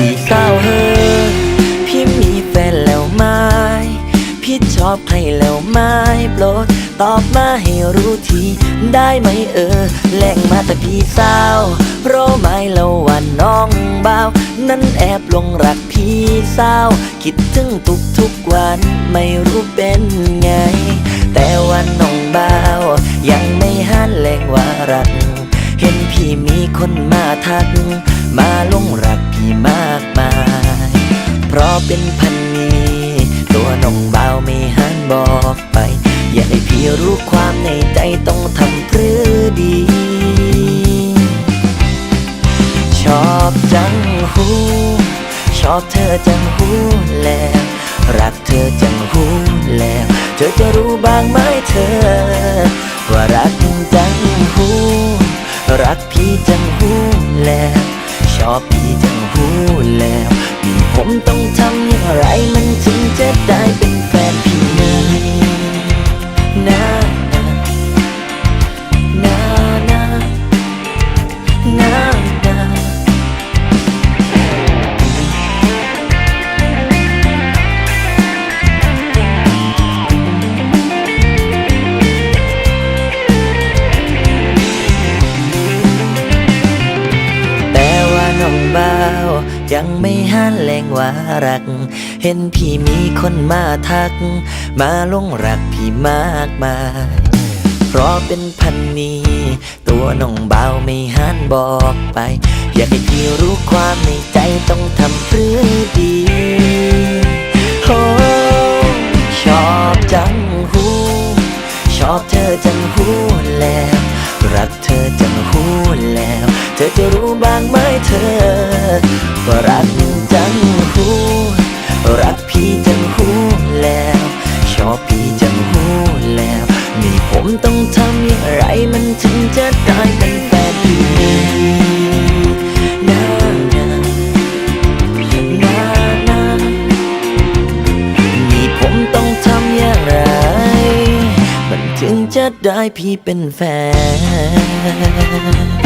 พี่สาวเฮอพี่มีแฟนแล้วไหมพี่ชอบใครแล้วไหมโปรดตอบมาให้รู้ทีได้ไหมเออแหล่งมาแต่พี่สาวรู้ไหมแล้วว่าน้องเบานั้นแอบลงรักพี่สาวคิดถึงทุกทุกวันไม่รู้เป็นไง แต่ว่าน้องเบายังไม่หันแหล่งว่ารัก เห็นพี่มีคนมาทัก มาลงรักพี่ เพราะเป็นพันนีตัวน้องเบาวไม่หันบอกไป อยากให้พี่รู้ความในใจต้องทำพรือดี ชอบจังหู ชอบเธอจังหูแล้วรักเธอจังหูแล้ว เธอจะรู้บ้างไหมเธอ ว่ารักจัง แล้ว ผมต้องทำอย่างไรมันถึงจะได้เป็นแฟน ยังไม่หันแหลงว่ารัก เห็นพี่มีคนมาทัก มาลงรักพี่มากมาย เพราะเป็นพันนีตัวน้องเบาไม่หันบอกไป อยากให้พี่รู้ความในใจต้องทำเพื่อดีโอ้ชอบจังหู ชอบเธอจัง ว่ารักจังหูรักพี่จังหูแล้ว ชอบพี่จังหูแล้ว นี่ผมต้องทำอย่างไรมันถึงจะได้เป็นแฟนพี่นะนะนะนะนี่ผมต้องทำอย่างไร มันถึงจะได้พี่เป็นแฟน